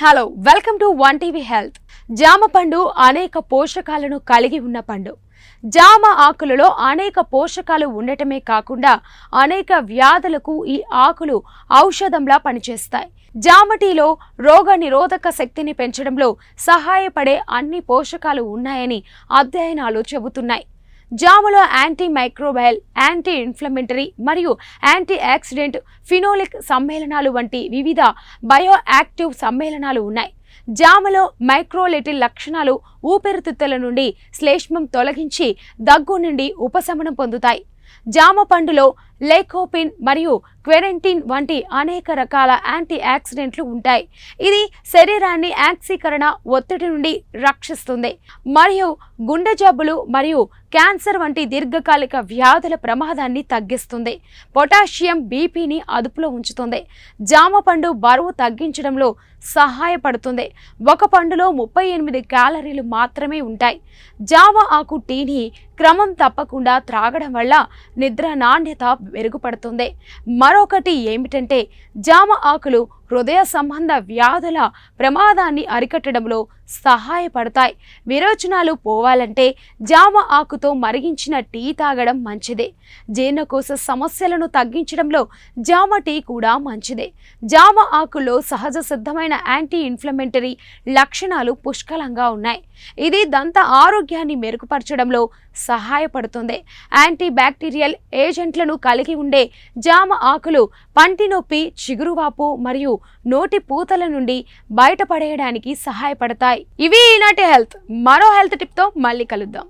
Hello welcome to one TV health జామ పండు అనేక పోషకాలను కలిగి ఉన్న పండు. జామ ఆకులలో అనేక పోషకాలు ఉండటమే కాకుండా అనేక వ్యాధులకు ఈ ఆకులు ఔషధంలా పనిచేస్తాయి. జామ టీలో రోగ నిరోధక శక్తిని పెంచడంలో సహాయపడే అన్ని పోషకాలు ఉన్నాయని అధ్యయనాలు చెబుతున్నాయి. జామలో యాంటీ మైక్రోబయల్ యాంటీ ఇన్ఫ్లమేటరీ మరియు యాంటీ ఆక్సిడెంట్ ఫినోలిక్ సమ్మేళనాలు వంటి వివిధ బయో యాక్టివ్ సమ్మేళనాలు ఉన్నాయి. జామలో మైక్రోలిటిల్ లక్షణాలు ఊపిరితిత్తుల నుండి శ్లేష్మం తొలగించి దగ్గు నుండి ఉపశమనం పొందుతాయి. జామ పండులో లేకోపిన్ మరియు క్వెరెంటిన్ వంటి అనేక రకాల యాంటీ ఆక్సిడెంట్లు ఉంటాయి. ఇది శరీరాన్ని యాక్సీకరణ ఒత్తిడి నుండి రక్షిస్తుంది. మరియు గుండె జబ్బులు మరియు క్యాన్సర్ వంటి దీర్ఘకాలిక వ్యాధుల ప్రమాదాన్ని తగ్గిస్తుంది. పొటాషియం బీపీని అదుపులో ఉంచుతుంది. జామ పండు బరువు తగ్గించడంలో సహాయపడుతుంది. ఒక పండులో ముప్పై ఎనిమిది క్యాలరీలు మాత్రమే ఉంటాయి. జామ ఆకు టీని క్రమం తప్పకుండా త్రాగడం వల్ల నిద్ర నాణ్యత మెరుగుపడుతుంది. మరొకటి ఏమిటంటే జామ ఆకులు హృదయ సంబంధ వ్యాధుల ప్రమాదాన్ని అరికట్టడంలో సహాయపడతాయి. విరోచనాలు పోవాలంటే జామ ఆకుతో మరిగించిన టీ తాగడం మంచిదే. జీర్ణకోశ సమస్యలను తగ్గించడంలో జామ టీ కూడా మంచిదే. జామ ఆకులో సహజ సిద్ధమైన యాంటీ ఇన్ఫ్లమెంటరీ లక్షణాలు పుష్కలంగా ఉన్నాయి. ఇది దంత ఆరోగ్యాన్ని మెరుగుపరచడంలో సహాయపడుతుంది. యాంటీ బ్యాక్టీరియల్ ఏజెంట్లను కలిగి ఉండే జామ ఆకులు పంటి నొప్పి చిగురువాపు మరియు నోటి పూతల నుండి బయటపడేయడానికి సహాయపడతాయి. ఇవి ఈనాటి హెల్త్. మరో హెల్త్ టిప్తో మళ్ళీ కలుద్దాం.